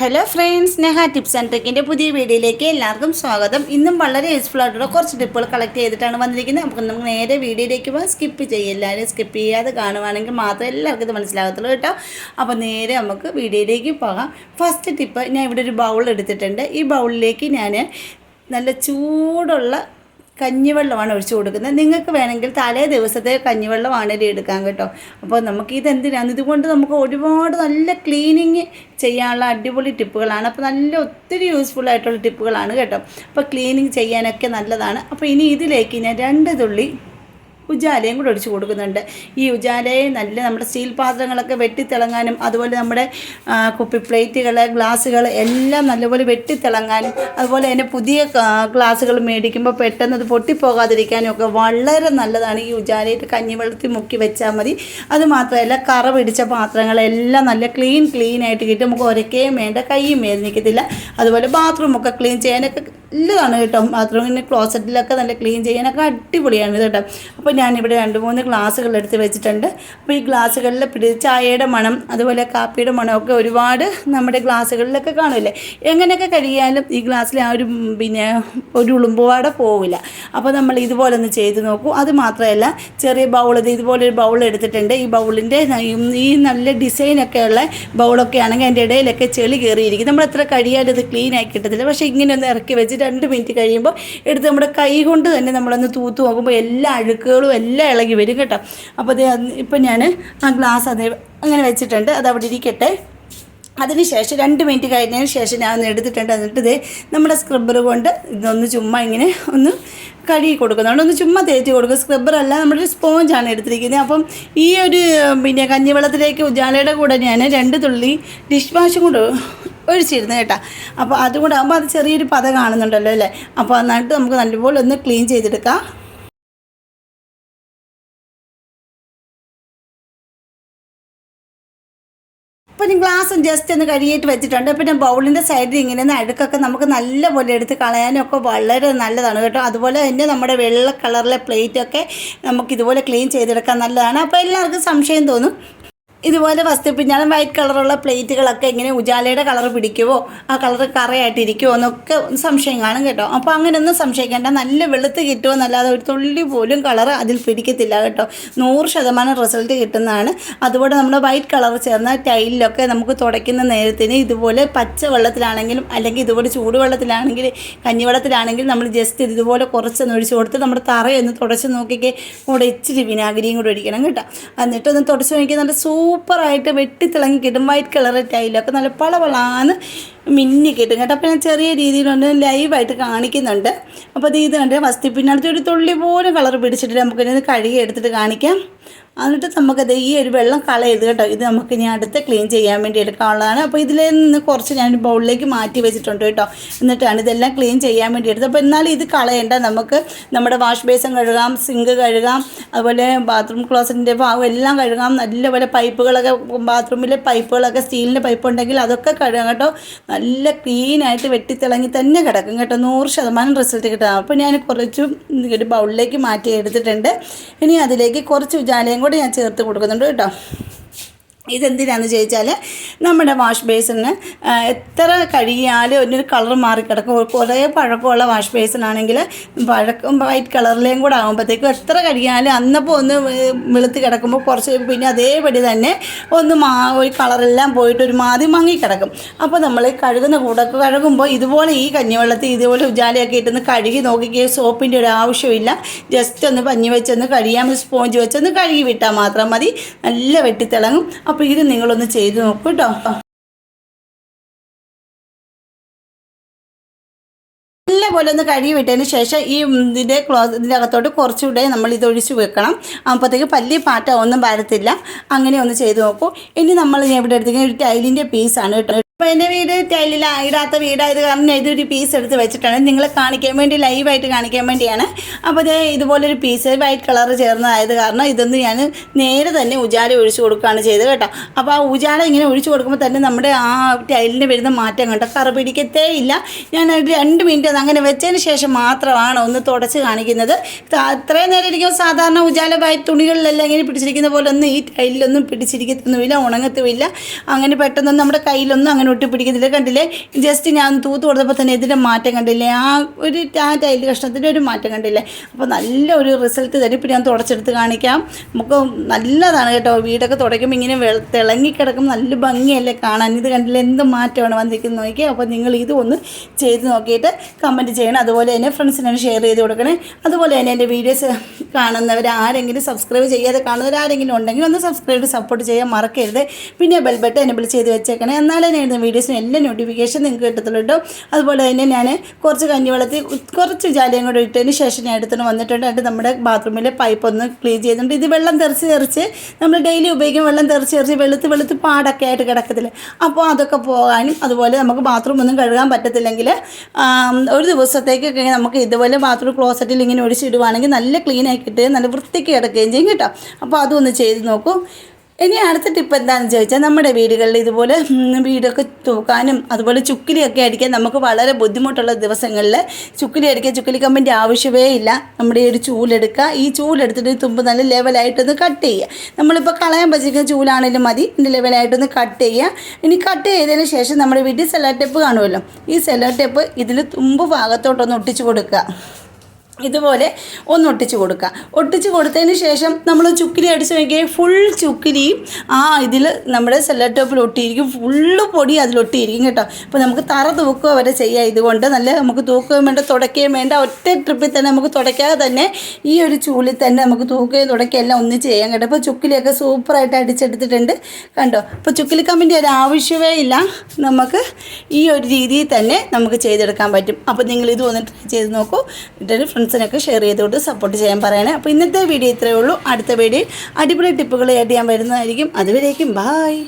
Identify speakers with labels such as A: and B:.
A: Hello friends Neha tips and ട്രിക്കിന്റെ പുതിയ വീഡിയോയിലേക്ക് എല്ലാവർക്കും സ്വാഗതം. ഇന്നും വളരെ യൂസ്ഫുൾ ആയിട്ടുള്ള കുറച്ച് ടിപ്പുകൾ കളക്ട് ചെയ്തിട്ടാണ് വന്നിരിക്കുന്നത്. നമുക്ക് നമുക്ക് നേരെ വീഡിയോയിലേക്ക് പോകാം. സ്കിപ്പ് ചെയ്യും. എല്ലാവരും സ്കിപ്പ് ചെയ്യാതെ കാണുവാണെങ്കിൽ മാത്രമേ എല്ലാവർക്കും ഇത് മനസ്സിലാകത്തുള്ളൂ കേട്ടോ. അപ്പോൾ നേരെ നമുക്ക് വീഡിയോയിലേക്ക് പോകാം. ഫസ്റ്റ് ടിപ്പ് ഞാൻ ഇവിടെ ഒരു ബൗൾ എടുത്തിട്ടുണ്ട്. ഈ ബൗളിലേക്ക് ഞാൻ നല്ല ചൂടുള്ള കഞ്ഞിവെള്ളമാണ് ഒഴിച്ചു കൊടുക്കുന്നത്. നിങ്ങൾക്ക് വേണമെങ്കിൽ തലേ ദിവസത്തെ കഞ്ഞിവെള്ളമാണെങ്കിലും എടുക്കാൻ കേട്ടോ. അപ്പോൾ നമുക്ക് ഇതെന്തിനാണ്? ഇതുകൊണ്ട് നമുക്ക് ഒരുപാട് നല്ല ക്ലീനിങ് ചെയ്യാനുള്ള അടിപൊളി ടിപ്പുകളാണ്. അപ്പോൾ നല്ല ഒത്തിരി യൂസ്ഫുൾ ആയിട്ടുള്ള ടിപ്പുകളാണ് കേട്ടോ. അപ്പോൾ ക്ലീനിങ് ചെയ്യാനൊക്കെ നല്ലതാണ്. അപ്പോൾ ഇനി ഇതിലേക്ക് ഞാൻ രണ്ട് തുള്ളി ഉജാലയും കൂടെ ഒഴിച്ചു കൊടുക്കുന്നുണ്ട്. ഈ ഉജാലയെ നല്ല നമ്മുടെ സ്റ്റീൽ പാത്രങ്ങളൊക്കെ വെട്ടിത്തിളങ്ങാനും അതുപോലെ നമ്മുടെ കുപ്പി പ്ലേറ്റുകൾ ഗ്ലാസ്സുകൾ എല്ലാം നല്ലപോലെ വെട്ടിത്തിളങ്ങാനും അതുപോലെ തന്നെ പുതിയ ഗ്ലാസ്സുകൾ മേടിക്കുമ്പോൾ പെട്ടെന്ന് അത് പൊട്ടിപ്പോകാതിരിക്കാനും ഒക്കെ വളരെ നല്ലതാണ്. ഈ ഉജാലയിട്ട് കഞ്ഞിവെള്ളത്തിൽ മുക്കി വെച്ചാൽ മതി. അതുമാത്രമല്ല കറ പിടിച്ച പാത്രങ്ങളെല്ലാം നല്ല ക്ലീൻ ക്ലീൻ ആയിട്ട് കിട്ടും. നമുക്ക് ഒരക്കുകയും വേണ്ട കൈയും വേദനിക്കത്തില്ല. അതുപോലെ ബാത്റൂമൊക്കെ ക്ലീൻ ചെയ്യാനൊക്കെ നല്ലതാണ് കേട്ടോ. ബാത്റൂമിന് ക്ലോസറ്റിലൊക്കെ നല്ല ക്ലീൻ ചെയ്യാനൊക്കെ അടിപൊളിയാണ് കേട്ടോ. അപ്പോൾ ഞാനിവിടെ രണ്ട് മൂന്ന് ഗ്ലാസ്സുകൾ എടുത്ത് വെച്ചിട്ടുണ്ട്. അപ്പോൾ ഈ ഗ്ലാസ്സുകളിൽ പിടി ചായയുടെ മണം അതുപോലെ കാപ്പിയുടെ മണമൊക്കെ ഒരുപാട് നമ്മുടെ ഗ്ലാസ്സുകളിലൊക്കെ കാണില്ലേ എങ്ങനെയൊക്കെ കഴിയാലും ഈ ഗ്ലാസ്സിൽ ആ ഒരു പിന്നെ ഒരു ഉളുമ്പുവാടെ പോവില്ല. അപ്പോൾ നമ്മൾ ഇതുപോലെ ഒന്ന് ചെയ്ത് നോക്കൂ. അത് മാത്രമല്ല ചെറിയ ബൗൾ ഇത് ഇതുപോലെ ഒരു ബൗൾ എടുത്തിട്ടുണ്ട്. ഈ ബൗളിന്റെ ഈ നല്ല ഡിസൈനൊക്കെ ഉള്ള ബൗളൊക്കെ ആണെങ്കിൽ അതിന്റെ ഇടയിലൊക്കെ ചെളി കയറിയിരിക്കും. നമ്മൾ എത്ര കഴിയാലും ഇത് ക്ലീൻ ആക്കി കിട്ടത്തില്ല. പക്ഷേ ഇങ്ങനെ ഒന്ന് ഇറക്കി വെച്ച് രണ്ട് മിനിറ്റ് കഴിയുമ്പോൾ എടുത്ത് നമ്മുടെ കൈ കൊണ്ട് തന്നെ നമ്മളൊന്ന് തൂത്ത് നോക്കുമ്പോൾ എല്ലാ അഴുക്കുകളും എല്ലാം ഇളകി വരും കേട്ടോ. അപ്പോൾ അത് ഇപ്പം ഞാൻ ആ ഗ്ലാസ് അത് അങ്ങനെ വെച്ചിട്ടുണ്ട്. അത് അവിടെ ഇരിക്കട്ടെ. അതിനുശേഷം രണ്ട് മിനിറ്റ് കഴിഞ്ഞതിന് ശേഷം ഞാൻ ഒന്ന് എടുത്തിട്ടുണ്ട്. എന്നിട്ട് ഇതേ നമ്മുടെ സ്ക്രബ്ബർ കൊണ്ട് ഇതൊന്ന് ചുമ്മാ ഇങ്ങനെ ഒന്ന് കഴുകി കൊടുക്കുന്നുണ്ട് ഒന്ന് ചുമ്മാ തേച്ച് കൊടുക്കും. സ്ക്രബ്ബറല്ല നമ്മുടെ സ്പോഞ്ചാണ് എടുത്തിരിക്കുന്നത്. അപ്പം ഈ ഒരു പിന്നെ കഞ്ഞിവെള്ളത്തിലേക്ക് ഉജാലയുടെ കൂടെ ഞാൻ രണ്ട് തുള്ളി ഡിഷ് വാഷും കൂടെ ഒഴിച്ചിരുന്നു കേട്ടോ. അപ്പോൾ അതുകൂടെ ആകുമ്പോൾ അത് ചെറിയൊരു പത കാണുന്നുണ്ടല്ലോ അല്ലേ? അപ്പോൾ നന്നായിട്ട് നമുക്ക് നല്ലപോലെ ഒന്ന് ക്ലീൻ ചെയ്തെടുക്കാം. അപ്പോൾ ഞാൻ ഗ്ലാസ് ജസ്റ്റ് ഒന്ന് കഴുകിയിട്ട് വെച്ചിട്ടുണ്ട്. പിന്നെ ബൗളിന്റെ സൈഡിൽ ഇങ്ങനെ അഴുക്കൊക്കെ നമുക്ക് നല്ലപോലെ എടുത്ത് കളയാനൊക്കെ വളരെ നല്ലതാണ് കേട്ടോ. അതുപോലെ തന്നെ നമ്മുടെ വെള്ള കളറിലെ പ്ലേറ്റൊക്കെ നമുക്ക് ഇതുപോലെ ക്ലീൻ ചെയ്തെടുക്കാൻ നല്ലതാണ്. അപ്പോൾ എല്ലാവർക്കും സംശയം തോന്നും. ഇതുപോലെ വസ്തുപ്പിഞ്ഞാലും വൈറ്റ് കളറുള്ള പ്ലേറ്റുകളൊക്കെ ഇങ്ങനെ ഉജാലയുടെ കളർ പിടിക്കുമോ ആ കളർ കറയായിട്ടിരിക്കുമോ എന്നൊക്കെ സംശയം കാണും കേട്ടോ. അപ്പോൾ അങ്ങനെയൊന്നും സംശയിക്കേണ്ട. നല്ല വെളുത്ത് കിട്ടുമോ എന്നല്ലാതെ ഒരു തുള്ളി പോലും കളർ അതിൽ പിടിക്കത്തില്ല കേട്ടോ. നൂറ് ശതമാനം റിസൾട്ട് കിട്ടുന്നതാണ്. അതുപോലെ നമ്മൾ വൈറ്റ് കളർ ചേർന്ന ടൈലിലൊക്കെ നമുക്ക് തുടയ്ക്കുന്ന നേരത്തിന് ഇതുപോലെ പച്ച വെള്ളത്തിലാണെങ്കിലും അല്ലെങ്കിൽ ഇതുപോലെ ചൂടുവെള്ളത്തിലാണെങ്കിൽ കഞ്ഞിവെള്ളത്തിലാണെങ്കിലും നമ്മൾ ജസ്റ്റ് ഇതുപോലെ കുറച്ചൊന്ന് ഒഴിച്ച് കൊടുത്ത് നമ്മുടെ തറയൊന്ന് തുടച്ച് നോക്കിക്കേ കൂടെ ഇച്ചിരി വിനാഗിരിയും കൂടെ ഒഴിക്കണം കേട്ടോ. എന്നിട്ടൊന്ന് തുടച്ച് നോക്കിയാൽ നല്ല സൂപ്പറായിട്ട് വെട്ടിത്തിളങ്ങി കിട്ടും വൈറ്റ് കളർ ടൈലൊക്കെ നല്ല പളപളാന്ന് മിന്നി കിട്ടും കേട്ടോ. അപ്പോൾ ഞാൻ ചെറിയ രീതിയിലൊന്ന് ലൈവായിട്ട് കാണിക്കുന്നുണ്ട്. അപ്പോൾ അത് ഇത് കണ്ട് വസ്തിപ്പിനടുത്ത് ഒരു തുള്ളി പോലും കളർ പിടിച്ചിട്ട് നമുക്കിത് കഴുകി എടുത്തിട്ട് കാണിക്കാം. എന്നിട്ട് നമുക്കത് ഈ ഒരു വെള്ളം കളയരുത് കേട്ടോ. ഇത് നമുക്ക് ഇനി അടുത്ത് ക്ലീൻ ചെയ്യാൻ വേണ്ടി എടുക്കാനുള്ളതാണ് അപ്പോൾ ഇതിൽ നിന്ന് കുറച്ച് ഞാൻ ബൗളിലേക്ക് മാറ്റി വെച്ചിട്ടുണ്ട് കേട്ടോ. എന്നിട്ടാണ് ഇതെല്ലാം ക്ലീൻ ചെയ്യാൻ വേണ്ടി എടുത്തത് അപ്പോൾ എന്നാലും ഇത് കളയേണ്ട നമുക്ക് നമ്മുടെ വാഷ് ബേസിൻ കഴുകാം സിങ്ക് കഴുകാം അതുപോലെ ബാത്റൂം ക്ലോസറ്റിന്റെ ഭാഗം എല്ലാം കഴുകാം. നല്ലപോലെ പൈപ്പുകളൊക്കെ ബാത്റൂമിലെ പൈപ്പുകളൊക്കെ സ്റ്റീലിന്റെ പൈപ്പ് ഉണ്ടെങ്കിൽ അതൊക്കെ കഴുകാം കേട്ടോ. നല്ല ക്ലീനായിട്ട് വെട്ടിത്തിളങ്ങി തന്നെ കിടക്കും കേട്ടോ. നൂറ് ശതമാനം റിസൾട്ട് കിട്ടും. അപ്പോൾ ഞാൻ കുറച്ച് ഒരു ബൗളിലേക്ക് മാറ്റി എടുത്തിട്ടുണ്ട്. ഇനി അതിലേക്ക് കുറച്ച് ഉജാലയും കൂടെ ഞാൻ ചേർത്ത് കൊടുക്കുന്നുണ്ട് കേട്ടോ. ഇതെന്തിനാന്ന് ചോദിച്ചാൽ നമ്മുടെ വാഷ് ബേസിന് എത്ര കഴുകിയാലും ഒരു കളർ മാറിക്കിടക്കും. കുറേ പഴക്കമുള്ള വാഷ് ബേസിൻ ആണെങ്കിൽ പഴക്കം വൈറ്റ് കളറിലേയും കൂടെ ആകുമ്പോഴത്തേക്കും എത്ര കഴുകിയാലും അന്നപ്പോൾ ഒന്ന് വെളുത്ത് കിടക്കുമ്പോൾ കുറച്ച് പിന്നെ അതേപടി തന്നെ ഒന്ന് മാ ഒരു കളറെല്ലാം പോയിട്ട് ഒരു മാതി മങ്ങി കിടക്കും അപ്പോൾ നമ്മൾ കഴുകുന്ന കൂടെ കഴുകുമ്പോൾ ഇതുപോലെ ഈ കഞ്ഞിവെള്ളത്തിൽ ഇതുപോലെ ഉജാലയൊക്കെ ഇട്ടൊന്ന് കഴുകി നോക്കിക്കേ സോപ്പിന്റെ ഒരു ആവശ്യമില്ല. ജസ്റ്റ് ഒന്ന് പഞ്ഞി വെച്ചൊന്ന് കഴുകിയാൽ സ്പോഞ്ച് വെച്ചൊന്ന് കഴുകി വിട്ടാൽ മാത്രം മതി. നല്ല വെട്ടിത്തിളങ്ങും. ഇത് നിങ്ങളൊന്ന് ചെയ്ത് നോക്കൂ കേട്ടോ. നല്ലപോലെ ഒന്ന് കഴുകി വിട്ടതിന് ശേഷം ഈ ഇതിന്റെ ക്ലോസ് ഇതിന്റെ അകത്തോട്ട് കുറച്ചുകൂടെ നമ്മൾ ഇത് ഒഴിച്ച് വെക്കണം. അപ്പോഴത്തേക്ക് പല്ലി പാറ്റ ഒന്നും വരത്തില്ല. അങ്ങനെ ഒന്ന് ചെയ്ത് നോക്കൂ. ഇനി നമ്മൾ ഇവിടെ എടുത്തിരിക്കുന്ന ഒരു ടൈലിന്റെ പീസാണ് കേട്ടോ. അപ്പോൾ എന്റെ വീട് ടൈലിൽ ഇടാത്ത വീടായത് കാരണം ഇതൊരു പീസ് എടുത്ത് വെച്ചിട്ടാണ്. നിങ്ങളെ കാണിക്കാൻ വേണ്ടി ലൈവായിട്ട് കാണിക്കാൻ വേണ്ടിയാണ്. അപ്പോൾ ഇതേ ഇതുപോലൊരു പീസ് വൈറ്റ് കളർ ചേർന്നതായത് കാരണം ഇതൊന്ന് ഞാൻ നേരെ തന്നെ ഉജാല ഒഴിച്ചു കൊടുക്കുകയാണ് ചെയ്തത് കേട്ടോ. അപ്പോൾ ആ ഉജാല ഇങ്ങനെ ഒഴിച്ചു കൊടുക്കുമ്പോൾ തന്നെ നമ്മുടെ ആ ടൈലിന് വരുന്ന മാറ്റം കണ്ടോ? കറ പിടിക്കത്തേ ഇല്ല. ഞാൻ രണ്ട് മിനിറ്റ് അത് അങ്ങനെ വെച്ചതിന് ശേഷം മാത്രമാണ് ഒന്ന് തുടച്ച് കാണിക്കുന്നത്. അത്രയും നേരം ഇരിക്കുമ്പോൾ സാധാരണ ഉജാല വൈറ്റ് തുണികളിലെല്ലാം ഇങ്ങനെ പിടിച്ചിരിക്കുന്ന പോലെ ഒന്നും ഈ ടൈലിലൊന്നും പിടിച്ചിരിക്കത്തൊന്നുമില്ല ഉണങ്ങത്തുമില്ല. അങ്ങനെ പെട്ടെന്നൊന്നും നമ്മുടെ കയ്യിലൊന്നും അങ്ങനെ അങ്ങനെ ഒട്ടിപ്പിടിക്കുന്നില്ല. കണ്ടില്ലേ? ജസ്റ്റ് ഞാൻ തൂത്ത് കൊടുത്തപ്പോൾ തന്നെ ഇതിന്റെ മാറ്റം കണ്ടില്ലേ? ആ ഒരു ആ ടൈൽ കഷ്ണത്തിന്റെ ഒരു മാറ്റം കണ്ടില്ലേ? അപ്പോൾ നല്ല ഒരു റിസൾട്ട് തരും. ഇപ്പോൾ ഞാൻ തുടച്ചെടുത്ത് കാണിക്കാം. നമുക്ക് നല്ലതാണ് കേട്ടോ. വീടൊക്കെ തുടയ്ക്കുമ്പോൾ ഇങ്ങനെ തിളങ്ങിക്കിടക്കും നല്ല ഭംഗിയല്ലേ കാണാൻ. ഇത് കണ്ടില്ലേ? എന്ത് മാറ്റമാണ് വന്നിരിക്കുന്നത് നോക്കി അപ്പോൾ നിങ്ങൾ ഇത് ഒന്ന് ചെയ്ത് നോക്കിയിട്ട് കമന്റ് ചെയ്യണം. അതുപോലെ തന്നെ ഫ്രണ്ട്സിനാണ് ഷെയർ ചെയ്ത് കൊടുക്കണേ. അതുപോലെ തന്നെ എന്റെ വീഡിയോസ് കാണുന്നവർ ആരെങ്കിലും സബ്സ്ക്രൈബ് ചെയ്യാതെ കാണുന്നവർ ആരെങ്കിലും ഉണ്ടെങ്കിൽ ഒന്ന് സബ്സ്ക്രൈബ് സപ്പോർട്ട് ചെയ്യാൻ മറക്കരുത്. പിന്നെ ബെൽബട്ട് എനബിൾ ചെയ്ത് വെച്ചേക്കണേ. എന്നാലേ വീഡിയോസിന് എല്ലാ നോട്ടിഫിക്കേഷൻ നിങ്ങൾക്ക് കിട്ടത്തുള്ളൂ കേട്ടോ അതുപോലെ തന്നെ ഞാൻ കുറച്ച് കഞ്ഞി കഞ്ഞിവെള്ളത്തിൽ കുറച്ച് ജാലിയും കൂടെ ഇട്ടതിന് ശേഷം ഞാൻ എടുത്തിട്ട് വന്നിട്ടുണ്ട്. എന്നിട്ട് നമ്മുടെ ബാത്റൂമിലെ പൈപ്പ് ഒന്ന് ക്ലീൻ ചെയ്തിട്ടുണ്ട്. ഇത് വെള്ളം തെറിച്ച് തെറിച്ച് നമ്മൾ ഡെയിലി ഉപയോഗിക്കും വെള്ളം തെറിച്ച് തെറിച്ച് വെളുത്ത് വെളുത്ത് പാടൊക്കെ ആയിട്ട് കിടക്കത്തില്ല. അപ്പോൾ അതൊക്കെ പോകാനും അതുപോലെ നമുക്ക് ബാത്റൂം ഒന്നും കഴുകാൻ പറ്റത്തില്ലെങ്കിൽ ഒരു ദിവസത്തേക്കൊക്കെ നമുക്ക് ഇതുപോലെ ബാത്റൂം ക്ലോസറ്റിൽ ഇങ്ങനെ ഒഴിച്ചിടുവാണെങ്കിൽ നല്ല ആക്കിയിട്ട് കിട്ടുകയും നല്ല വൃത്തിക്ക് കിടക്കുകയും ചെയ്യും കേട്ടോ. അപ്പോൾ അതൊന്ന് ചെയ്ത് നോക്കൂ. ഇനി അടുത്ത ടിപ്പ് എന്താണെന്ന് ചോദിച്ചാൽ നമ്മുടെ വീടുകളിൽ ഇതുപോലെ വീടൊക്കെ തൂക്കാനും അതുപോലെ ചുക്കിലിയൊക്കെ അടിക്കാൻ നമുക്ക് വളരെ ബുദ്ധിമുട്ടുള്ള ദിവസങ്ങളിൽ ചുക്കിലി അടിക്കാൻ ചുക്കിലി കമ്പിന്റെ ആവശ്യമേ ഇല്ല. നമ്മുടെ ഒരു ചൂലെടുക്കുക. ഈ ചൂലെടുത്തിട്ട് തുമ്പ് നല്ല ലെവലായിട്ടൊന്ന് കട്ട് ചെയ്യുക. നമ്മളിപ്പോൾ കളയാൻ പറ്റിക്കുന്ന ചൂലാണെങ്കിലും മതി. ഇതിന്റെ ലെവലായിട്ടൊന്ന് കട്ട് ചെയ്യുക. ഇനി കട്ട് ചെയ്തതിന് ശേഷം നമ്മുടെ വീട്ടിൽ സെലോ ടേപ്പ് കാണുമല്ലോ. ഈ സെലോ ടേപ്പ് ഇതിൽ തുമ്പ് ഭാഗത്തോട്ടൊന്ന് ഒട്ടിച്ചു കൊടുക്കുക. ഇതുപോലെ ഒന്ന് ഒട്ടിച്ച് കൊടുക്കുക. ഒട്ടിച്ച് കൊടുത്തതിന് ശേഷം നമ്മൾ ചുക്കിലി അടിച്ച് നോക്കിയാൽ ഫുൾ ചുക്കിലിയും ആ ഇതിൽ നമ്മുടെ സെല്ലറ്റോപ്പിൽ ഒട്ടിയിരിക്കും. ഫുള്ള് പൊടി അതിലൊട്ടിയിരിക്കും കേട്ടോ. അപ്പോൾ നമുക്ക് തറ തൂക്കുക വരെ ചെയ്യാം ഇതുകൊണ്ട്. നല്ല നമുക്ക് തൂക്കുകയും വേണ്ട തുടയ്ക്കുകയും വേണ്ട. ഒറ്റ ട്രിപ്പിൽ തന്നെ നമുക്ക് തുടയ്ക്കാതെ തന്നെ ഈ ഒരു ചൂലിൽ തന്നെ നമുക്ക് തൂക്കുകയും തുടയ്ക്കുകയും എല്ലാം ഒന്ന് ചെയ്യാം കേട്ടോ. അപ്പോൾ ചുക്കിലിയൊക്കെ സൂപ്പറായിട്ട് അടിച്ചെടുത്തിട്ടുണ്ട് കണ്ടോ. അപ്പോൾ ചുക്കിലി കമ്പിന്റെ ഒരു ആവശ്യമേ ഇല്ല. നമുക്ക് ഈ ഒരു രീതിയിൽ തന്നെ നമുക്ക് ചെയ്തെടുക്കാൻ പറ്റും. അപ്പോൾ നിങ്ങൾ ഇത് ഒന്ന് ട്രൈ ചെയ്ത് നോക്കൂ. എന്നിട്ട് ഫ്രണ്ട്സിനൊക്കെ ഷെയർ ചെയ്തുകൊണ്ട് സപ്പോർട്ട് ചെയ്യാൻ പറയണേ. അപ്പോൾ ഇന്നത്തെ വീഡിയോ ഇത്രയേ ഉള്ളൂ. അടുത്ത വീഡിയോ അടിപൊളി ടിപ്പുകൾ ആയിട്ട് ഞാൻ വരുന്നതായിരിക്കും. അതുവരേക്കും ബായ്